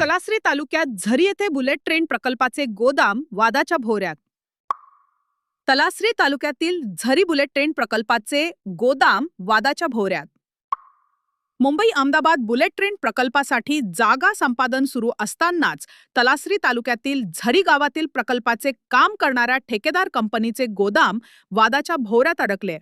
तलासरी तालुक्यात झरी येथे bullet train प्रकल्पाचे गोदाम वादाच्या भोवऱ्यात. तलासरी तालुक्यातील झरी बुलेट ट्रेन प्रकल्पाचे गोदाम वादाच्या भोवऱ्यात. मुंबई अहमदाबाद बुलेट ट्रेन प्रकल्पासाठी जागा संपादन सुरू असतानाच तलासरी तालुक्यातील झरी गावातील प्रकल्पाचे काम करणाऱ्या ठेकेदार कंपनीचे गोदाम वादाच्या भोवऱ्यात अडकले.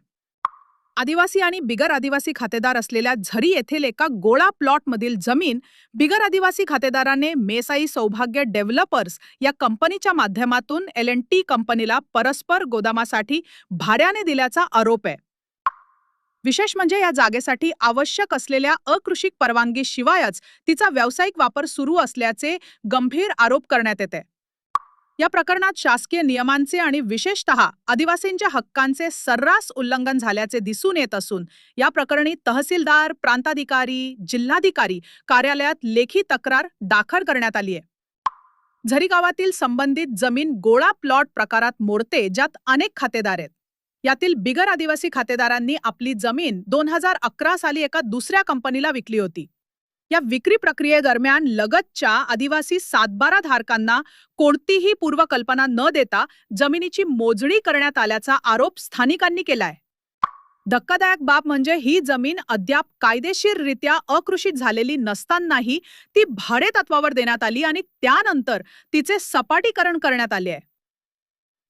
आदिवासी आणि बिगर आदिवासी खातेदार असलेल्या झरी येथील एका गोळा प्लॉटमधील जमीन बिगर आदिवासी खातेदाराने मेसाई सौभाग्य डेव्हलपर्स या कंपनीच्या माध्यमातून एल एन टी कंपनीला परस्पर गोदामासाठी भाड्याने दिल्याचा आरोप आहे. विशेष म्हणजे या जागेसाठी आवश्यक असलेल्या अकृषिक परवानगीशिवायच तिचा व्यावसायिक वापर सुरू असल्याचे गंभीर आरोप करण्यात येते या प्रकरणात शासकीय नियमांचे आणि विशेषतः आदिवासींच्या हक्कांचे सर्रास उल्लंघन झाल्याचे दिसून येत असून या प्रकरणी तहसीलदार प्रांताधिकारी जिल्हाधिकारी कार्यालयात लेखी तक्रार दाखल करण्यात आली आहे झरी गावातील संबंधित जमीन गोळा प्लॉट प्रकारात मोडते ज्यात अनेक खातेदार आहेत. यातील बिगर आदिवासी खातेदारांनी आपली जमीन दोन हजार अकरा साली एका दुसऱ्या कंपनीला विकली होती. या विक्री प्रक्रियेदरम्यान लगतच्या आदिवासी सातबारा धारकांना कोणतीही पूर्वकल्पना न देता जमिनीची मोजणी करण्यात आल्याचा आरोप स्थानिकांनी केलाय. धक्कादायक बाब म्हणजे ही जमीन अद्याप कायदेशीररित्या अकृषित झालेली नसतानाही ती भाडे तत्वावर देण्यात आली आणि त्यानंतर तिचे सपाटीकरण करण्यात आले आहे.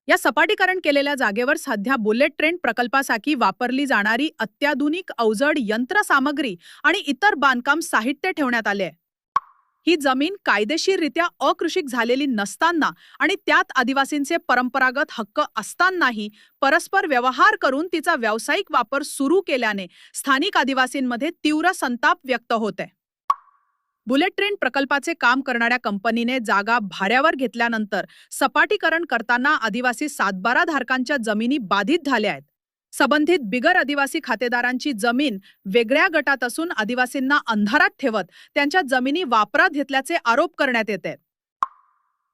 या सपाटीकरण केलेल्या जागेवर सध्या बुलेट ट्रेन प्रकल्पासाठी वापरली जाणारी अत्याधुनिक अवजड यंत्रसामग्री आणि इतर बांधकाम साहित्य ठेवण्यात आले आहे. ही जमीन कायदेशीररित्या अकृषिक झालेली नसताना आणि त्यात आदिवासींचे परंपरागत हक्क असतानाही परस्पर व्यवहार करून तिचा व्यावसायिक वापर सुरू केल्याने स्थानिक आदिवासींमध्ये तीव्र संताप व्यक्त होत आहे. बुलेट ट्रेन प्रकल्पाचे काम करणाऱ्या कंपनीने जागा भाड्यावर घेतल्यानंतर सपाटीकरण करताना आदिवासी सातबारा धारकांच्या जमिनी बाधित झाल्या आहेत. संबंधित बिगर आदिवासी खातेदारांची जमीन वेगळ्या गटात असून आदिवासींना अंधारात ठेवत त्यांच्या जमिनी वापरात घेतल्याचे आरोप करण्यात येत आहेत.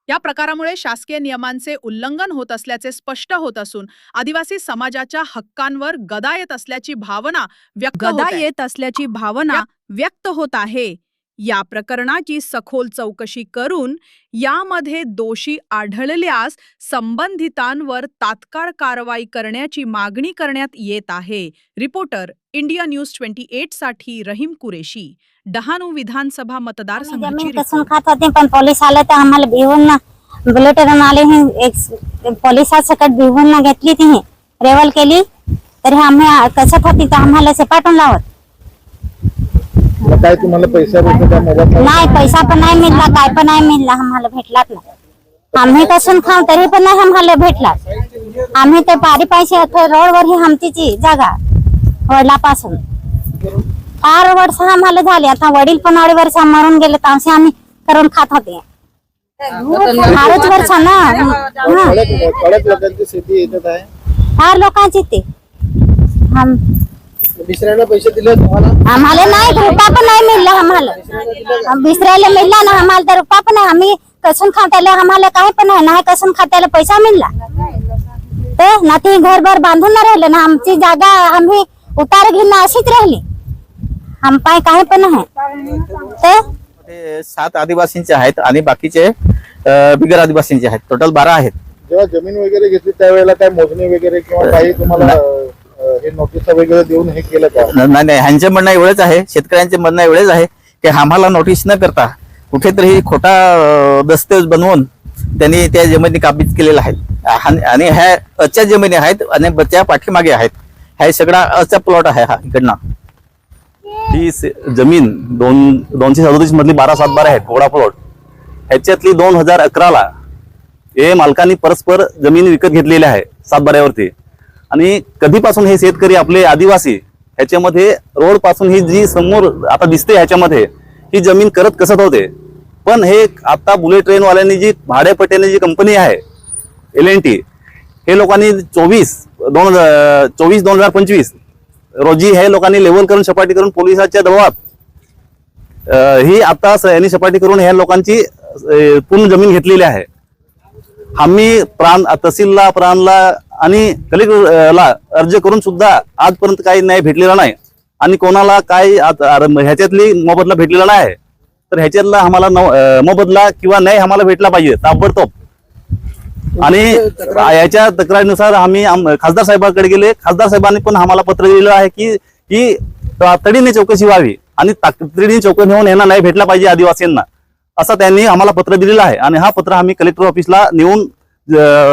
या प्रकारामुळे शासकीय नियमांचे उल्लंघन होत असल्याचे स्पष्ट होत असून आदिवासी समाजाच्या हक्कांवर गदा येत असल्याची भावना व्यक्त गदा. येत असल्याची भावना व्यक्त होत आहे. या प्रकरणाची सखोल चौकशी करून यामध्ये दोषी आढळल्यास संबंधितांवर तात्काळ कारवाई करण्याची मागणी करण्यात येत आहे. रिपोर्टर इंडिया न्यूज ट्वेंटी एटसाठी रहीम कुरेशी डहाणू विधानसभा मतदारसंघाची पण पोलीस आले तर आम्हाला भिवून आले हे पोलिसासकट भिवून घेतली ती रेवल केली तरी आम्ही कसत होती तर आम्हाला सपाटून लावत. मग काय तुम्हाला पैसा भेटतो त्या नाही पैसा पण नाही मिळला काय पण नाही मिळला आम्हाला भेटलाच नाही. आम्ही कसून खाऊ तरी पण नाही आम्हाला भेटला आम्ही ते पारी पैसे रोडवर ही आमची जागा वडिलापासून. फार वर्ष आम्हाला झाले आता वडील पण अडी वर्ष मरून गेले तर असे आम्ही करून खात होते. फारच वर्ष ना हा. कडक कडक लोकांची आहे. फार लोकांची ते. आम- दुसऱ्याला पैसे दिले तुम्हाला आम्हाला नाही रुपया पण नाही मिळला आम्हाला. दुसऱ्याला मिळला ना आम्हाला तर रुपया पण नाही. आम्ही कसून खात्याला आम्हाला काय पण नाही. नाही कसून खात्याला पैसा मिळला. ते ना ती घर भर बांधून राहिलं ना आमची जागा आम्ही उतार घेऊन अशीच राहिली. आम पाय काय पण नाही. ते ते सात आदिवासींचे आहेत आणि बाकीचे बिगर आदिवासींचे आहेत. टोटल बारा आहेत. जेव्हा जमीन वगैरे घेतली त्यावेळेला काय मोजणी वगैरे किंवा काही तुम्हाला हे नोटीस वगैरे देऊन हे केलं का? नाही नाही ह्यांचे म्हणणं एवढेच आहे शेतकऱ्यांचे म्हणणं एवढेच आहे की आम्हाला नोटीस न करता कुठेतरी खोटा दस्तऐवज बनवून त्यांनी त्या जमिनी काबीज केलेल्या आहेत. आणि- ह्या अच्या जमिनी आहेत आणि बच्या पाठीमागे आहेत. ह्या सगळा अचा प्लॉट आहे हा इकडनं. ही जमीन दोन दोनशे सदोतीस मधली बारा सात बारा आहेत घोडा प्लॉट ह्याच्यातली दोन हजार अकराला हे मालकांनी परस्पर जमीन विकत घेतलेली आहे सातबाऱ्यावरती आणि कधीपासून हे शेतकरी आपले आदिवासी ह्याच्यामध्ये रोडपासून ही जी समोर आता दिसते ह्याच्यामध्ये ही जमीन करत कसत होते? पण हे आता बुलेट ट्रेनवाल्यांनी जी भाडेपट्ट्याने जी कंपनी आहे एल एन टी हे लोकांनी चोवीस दोन हजार चोवीस दोन हजार पंचवीस रोजी हे लोकांनी लेवल करून सपाटी करून पोलिसाच्या दबावात ही आता यांनी सपाटी करून ह्या लोकांची पूर्ण जमीन घेतलेली आहे. आम्ही प्राण तहसीलला प्राणला आणि कलेक्टरला अर्ज करून सुद्धा आजपर्यंत काही न्याय भेटलेला नाही. आणि कोणाला काही ह्याच्यातली मोबदला भेटलेला नाही. आहे तर ह्याच्यातला आम्हाला मोबदला किंवा न्याय आम्हाला भेटला पाहिजे ताबडतोब. आणि याच्या तक्रारीनुसार आम्ही खासदार साहेबांकडे गेले. खासदार साहेबांनी पण आम्हाला पत्र दिलेलं आहे की की तातडीने चौकशी व्हावी आणि तातडीने चौकशी होऊन यांना न्याय भेटला पाहिजे आदिवासींना. असं त्यांनी आम्हाला पत्र दिलेलं आहे. आणि हा पत्र आम्ही कलेक्टर ऑफिसला नेऊन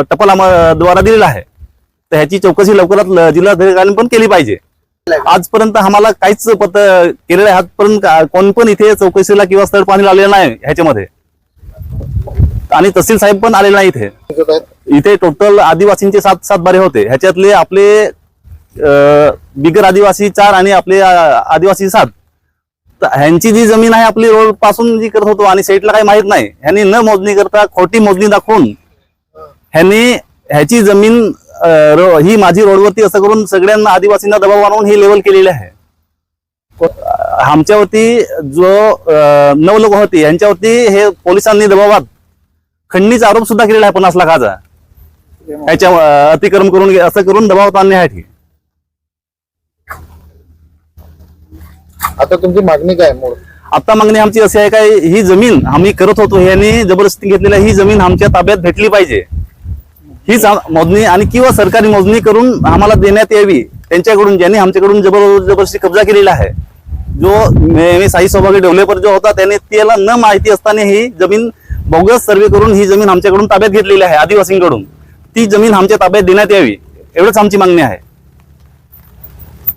टपाल आम्हाला द्वारा दिलेला आहे. तर ह्याची चौकशी लवकरात जिल्हाधिकाऱ्यांनी पण केली पाहिजे. आजपर्यंत आम्हाला काहीच पत केलेलं आहे आजपर्यंत कोण पण इथे चौकशीला किंवा स्थळ पाणी लावलेलं नाही ह्याच्यामध्ये. आणि तहसील साहेब पण आलेले नाही इथे. इथे टोटल आदिवासींचे सात सात बारे होते. ह्याच्यातले आपले बिगर आदिवासी चार आणि आपले आदिवासी सात. ह्यांची जी जमीन आहे आपली रोडपासून जी करत होतो आणि साईडला काही माहीत नाही. ह्यांनी न मोजणी करता खोटी मोजणी दाखवून ह्यांनी ह्याची जमीन ही माझी रोडवरती असं करून सगळ्यांना आदिवासींना दबाव आणून ही लेवल केलेली आहे. आमच्यावरती जो नऊ लोक होती यांच्यावरती हे पोलिसांनी दबावात खंडणीचा आरोप सुद्धा केलेला आहे पन्नास लाखाचा. ह्याच्या अं, अतिक्रम करून असं करून दबावात आणणे आहे ठीक आता तुमची मागणी काय मूळ आता मागणी आमची अशी आहे काय ही जमीन आम्ही करत होतो यांनी जबरदस्ती घेतलेली आहे, ही जमीन आमच्या ताब्यात भेटली पाहिजे. हीच मोजणी आणि किंवा सरकारी मोजणी करून आम्हाला देण्यात यावी त्यांच्याकडून ज्यांनी आमच्याकडून जबर जबरदस्ती कब्जा केलेला आहे. जो मे- साई सौभाग्य डेव्हलपर जो होता त्याने त्याला न माहिती असताना ही जमीन बोगस सर्वे करून ही जमीन आमच्याकडून ताब्यात घेतलेली आहे आदिवासींकडून. ती जमीन आमच्या ताब्यात देण्यात यावी एवढंच आमची मागणी आहे.